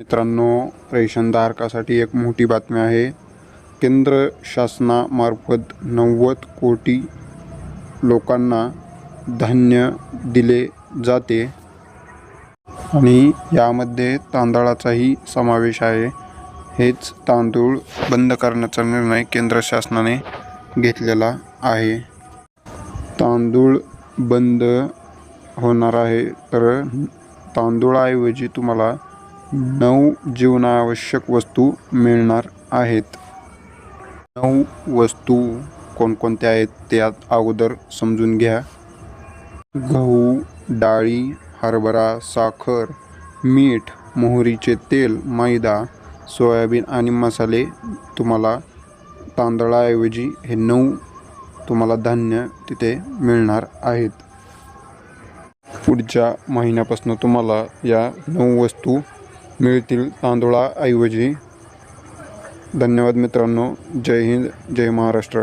मित्रांनो रेशनधारकासाठी एक मोठी बातमी आहे. केंद्र शासनामार्फत नव्वद कोटी लोकांना धान्य दिले जाते. आणि यामध्ये तांदळाचाही समावेश आहे. हेच तांदूळ बंद करण्याचा निर्णय केंद्र शासनाने घेतलेला आहे. तांदूळ बंद होणार आहे. तर तांदूळाऐवजी तुम्हाला नऊ जीवनावश्यक वस्तू मिळणार आहेत. नऊ वस्तू कोणकोणत्या आहेत त्यात अगोदर समजून घ्या. गहू डाळी हरभरा साखर मीठ मोहरीचे तेल मैदा सोयाबीन आणि मसाले तुम्हाला तांदळाऐवजी हे नऊ तुम्हाला धान्य तिथे मिळणार आहेत. पुढच्या महिन्यापासून तुम्हाला या नऊ वस्तू मिळतील तांदुळाऐवजी धन्यवाद मित्रांनो. जय हिंद जय महाराष्ट्र.